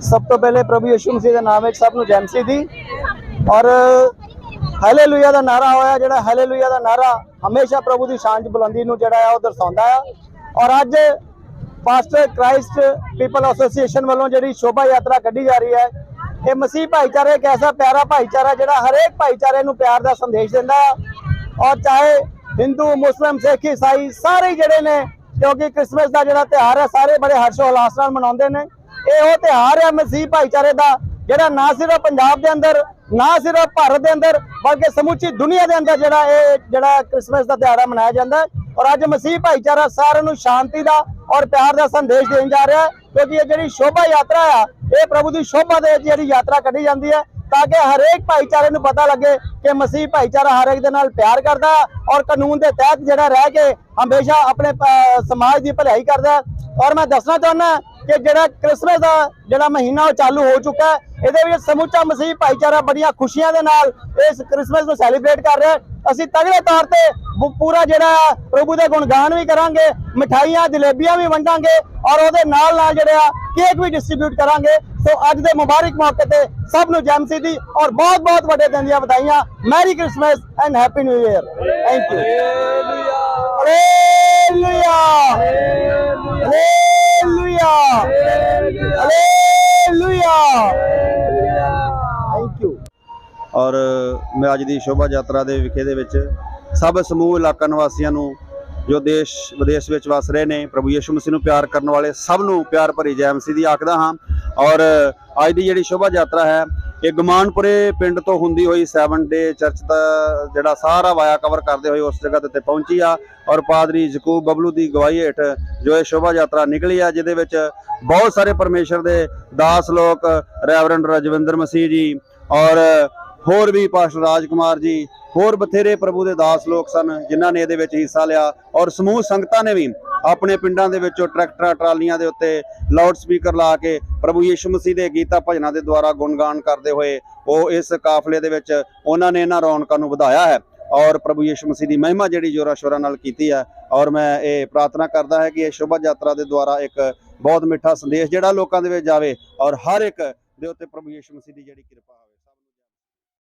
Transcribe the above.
ਸਭ ਤੋਂ ਪਹਿਲੇ ਪ੍ਰਭੂ ਯਿਸੂ ਮਸੀਹ ਦੇ ਨਾਮ ਵਿੱਚ ਸਭ ਨੂੰ ਜੈ ਦੀ। ਔਰ ਹਾਲੇਲੂਇਆ ਦਾ ਨਾਰਾ ਹੋਇਆ, ਜਿਹੜਾ ਹਾਲੇਲੂਇਆ ਦਾ ਨਾਰਾ ਹਮੇਸ਼ਾ ਪ੍ਰਭੂ ਦੀ ਸ਼ਾਨ ਚ ਬੁਲੰਦੀ ਨੂੰ ਜਿਹੜਾ ਆ ਉਹ ਦਰਸਾਉਂਦਾ ਆ। ਔਰ ਅੱਜ ਪਾਸਟਰ ਕ੍ਰਾਈਸਟ ਪੀਪਲ ਐਸੋਸੀਏਸ਼ਨ ਵੱਲੋਂ ਜਿਹੜੀ ਸ਼ੋਭਾ ਯਾਤਰਾ ਕੱਢੀ ਜਾ ਰਹੀ ਹੈ, ਇਹ ਮਸੀਹ ਭਾਈਚਾਰਾ ਇੱਕ ਐਸਾ ਪਿਆਰਾ ਭਾਈਚਾਰਾ ਜਿਹੜਾ ਹਰੇਕ ਭਾਈਚਾਰੇ ਨੂੰ ਪਿਆਰ ਦਾ ਸੰਦੇਸ਼ ਦਿੰਦਾ ਆ। ਔਰ ਚਾਹੇ ਹਿੰਦੂ, ਮੁਸਲਮ, ਸਿੱਖ, ਈਸਾਈ ਸਾਰੇ ਜਿਹੜੇ ਨੇ ਕਿਉਂਕਿ ਕ੍ਰਿਸਮਸ ਦਾ ਜਿਹੜਾ ਤਿਉਹਾਰ ਹੈ, ਸਾਰੇ ਬੜੇ ਹਰਸ਼ੋ ਉਲਾਸ ਨਾਲ ਮਨਾਉਂਦੇ ਨੇ। ਇਹ ਉਹ ਤਿਉਹਾਰ ਹੈ ਮਸੀਹ ਭਾਈਚਾਰੇ ਦਾ, ਜਿਹੜਾ ਨਾ ਸਿਰਫ ਪੰਜਾਬ ਦੇ ਅੰਦਰ, ਨਾ ਸਿਰਫ ਭਾਰਤ ਦੇ ਅੰਦਰ, ਬਲਕਿ ਸਮੁੱਚੀ ਦੁਨੀਆ ਦੇ ਅੰਦਰ ਜਿਹੜਾ ਇਹ ਜਿਹੜਾ ਕ੍ਰਿਸਮਸ ਦਾ ਤਿਉਹਾਰ ਹੈ, ਮਨਾਇਆ ਜਾਂਦਾ ਹੈ। ਔਰ ਅੱਜ ਮਸੀਹ ਭਾਈਚਾਰਾ ਸਾਰਿਆਂ ਨੂੰ ਸ਼ਾਂਤੀ ਦਾ ਔਰ ਪਿਆਰ ਦਾ ਸੰਦੇਸ਼ ਦੇਣ ਜਾ ਰਿਹਾ ਹੈ, ਕਿਉਂਕਿ ਇਹ ਜਿਹੜੀ ਸ਼ੋਭਾ ਯਾਤਰਾ ਆ, ਇਹ ਪ੍ਰਭੂ ਦੀ ਸ਼ੋਭਾ ਦੇ ਵਿੱਚ ਜਿਹੜੀ ਯਾਤਰਾ ਕੱਢੀ ਜਾਂਦੀ ਹੈ। ਤਾਂ ਕਿ ਹਰੇਕ ਭਾਈਚਾਰੇ ਨੂੰ ਪਤਾ ਲੱਗੇ ਕਿ ਮਸੀਹ ਭਾਈਚਾਰਾ ਹਰੇਕ ਦੇ ਨਾਲ ਪਿਆਰ ਕਰਦਾ ਔਰ ਕਾਨੂੰਨ ਦੇ ਤਹਿਤ ਜਿਹੜਾ ਰਹਿ ਕੇ ਹਮੇਸ਼ਾ ਆਪਣੇ ਸਮਾਜ ਦੀ ਭਲਾਈ ਕਰਦਾ ਔਰ ਮੈਂ ਦੱਸਣਾ ਚਾਹੁੰਦਾ ਕਿ ਜਿਹੜਾ ਕ੍ਰਿਸਮਸ ਦਾ ਜਿਹੜਾ ਮਹੀਨਾ ਉਹ ਚਾਲੂ ਹੋ ਚੁੱਕਾ ਹੈ, ਇਹਦੇ ਵਿੱਚ ਸਮੁੱਚਾ ਮਸੀਹ ਭਾਈਚਾਰਾ ਬੜੀਆਂ ਖੁਸ਼ੀਆਂ ਦੇ ਨਾਲ ਇਸ ਕ੍ਰਿਸਮਸ ਨੂੰ ਸੈਲੀਬ੍ਰੇਟ ਕਰ ਰਿਹਾ ਅਸੀਂ ਤਗੜੇ ਤੌਰ ਤੇ ਪੂਰਾ ਜਿਹੜਾ ਪ੍ਰਭੂ ਦੇ ਗੁਣਗਾਨ ਵੀ ਕਰਾਂਗੇ, ਮਠਾਈਆਂ, ਜਲੇਬੀਆਂ ਵੀ ਵੰਡਾਂਗੇ ਔਰ ਉਹਦੇ ਨਾਲ ਨਾਲ ਜਿਹੜਾ ਕੇਕ ਵੀ ਡਿਸਟ੍ਰੀਬਿਊਟ ਕਰਾਂਗੇ। ਸੋ ਅੱਜ ਦੇ ਮੁਬਾਰਕ ਮੌਕੇ ਤੇ ਸਭ ਨੂੰ ਜੈਮਸੀ ਦੀ ਔਰ ਬਹੁਤ ਬਹੁਤ ਵੱਡੇ ਦਿਨ ਦੀਆਂ ਵਧਾਈਆਂ। Merry Christmas and happy new year thank you hallelujah hallelujah hallelujah thank you ਔਰ ਮੈਂ ਅੱਜ ਦੀ ਸ਼ੋਭਾ ਯਾਤਰਾ ਦੇ ਵਿਖੇ ਦੇ ਵਿੱਚ ਸਭ ਸਮੂਹ ਇਲਾਕਾ ਨਿਵਾਸੀਆਂ ਨੂੰ ਜੋ ਦੇਸ਼, ਵਿਦੇਸ਼ ਵਿੱਚ ਵਸ ਰਹੇ ਨੇ, ਪ੍ਰਭੂ ਯਿਸੂ ਮਸੀਹ ਨੂੰ ਪਿਆਰ ਕਰਨ ਵਾਲੇ ਸਭ ਨੂੰ ਪਿਆਰ ਭਰੀ ਜੈ ਮਸੀਹ ਦੀ ਆਖਦਾ ਹਾਂ। ਔਰ ਅੱਜ ਦੀ ਜਿਹੜੀ ਸ਼ੋਭਾ ਯਾਤਰਾ ਹੈ, ਇਹ ਗਮਾਨਪੁਰੇ ਪਿੰਡ ਤੋਂ ਹੁੰਦੀ ਹੋਈ 7 ਡੇ ਚਰਚ ਦਾ ਜਿਹੜਾ ਸਾਰਾ ਵਾਇਆ ਕਵਰ ਕਰਦੇ ਹੋਏ ਉਸ ਜਗ੍ਹਾ ਦੇ ਉੱਤੇ ਪਹੁੰਚੀ ਆ। ਔਰ ਪਾਦਰੀ ਜਕੂਬ ਬਬਲੂ ਦੀ ਗਵਾਹੀ ਹੇਠ ਜੋ ਇਹ ਸ਼ੋਭਾ ਯਾਤਰਾ ਨਿਕਲੀ ਆ, ਜਿਹਦੇ ਵਿੱਚ ਬਹੁਤ ਸਾਰੇ ਪਰਮੇਸ਼ਰ ਦੇ ਦਾਸ ਲੋਕ, ਰੈਵਰੈਂਡ ਰਜਵਿੰਦਰ ਮਸੀਹ ਜੀ ਔਰ ਹੋਰ ਵੀ ਪਾਸਟਰ ਰਾਜ ਕੁਮਾਰ ਜੀ, ਹੋਰ ਬਥੇਰੇ ਪ੍ਰਭੂ ਦੇ ਦਾਸ ਲੋਕ ਸਨ, ਜਿਨ੍ਹਾਂ ਨੇ ਇਹਦੇ ਵਿੱਚ ਹਿੱਸਾ ਲਿਆ। ਔਰ ਸਮੂਹ ਸੰਗਤਾਂ ਨੇ ਵੀ ਆਪਣੇ ਪਿੰਡਾਂ ਦੇ ਵਿੱਚੋਂ ਟਰੈਕਟਰਾਂ, ਟਰਾਲੀਆਂ ਦੇ ਉੱਤੇ ਲਾਊਡ ਸਪੀਕਰ ਲਾ ਕੇ ਪ੍ਰਭੂ ਯਿਸੂ ਮਸੀਹ ਦੇ ਗੀਤਾਂ ਭਜਨਾਂ ਦੇ ਦੁਆਰਾ ਗੁਣਗਾਨ ਕਰਦੇ ਹੋਏ ਉਹ ਇਸ ਕਾਫਲੇ ਦੇ ਵਿੱਚ ਉਹਨਾਂ ਨੇ ਇਹਨਾਂ ਰੌਣਕਾਂ ਨੂੰ ਵਧਾਇਆ ਹੈ। ਔਰ ਪ੍ਰਭੂ ਯਿਸੂ ਮਸੀਹ ਦੀ ਮਹਿਮਾ ਜਿਹੜੀ ਜੋਰਾ ਸ਼ੋਰਾ ਨਾਲ ਕੀਤੀ ਹੈ। ਔਰ ਮੈਂ ਇਹ ਪ੍ਰਾਰਥਨਾ ਕਰਦਾ ਹੈ ਕਿ ਇਹ ਸ਼ੋਭਾ ਯਾਤਰਾ ਦੇ ਦੁਆਰਾ ਇੱਕ ਬਹੁਤ ਮਿੱਠਾ ਸੰਦੇਸ਼ ਜਿਹੜਾ ਲੋਕਾਂ ਦੇ ਵਿੱਚ ਜਾਵੇ। ਔਰ ਹਰ ਇੱਕ ਦੇ ਉੱਤੇ ਪ੍ਰਭੂ ਯਿਸੂ ਮਸੀਹ ਦੀ ਜਿਹੜੀ ਕਿਰਪਾ ਹੋਵੇ।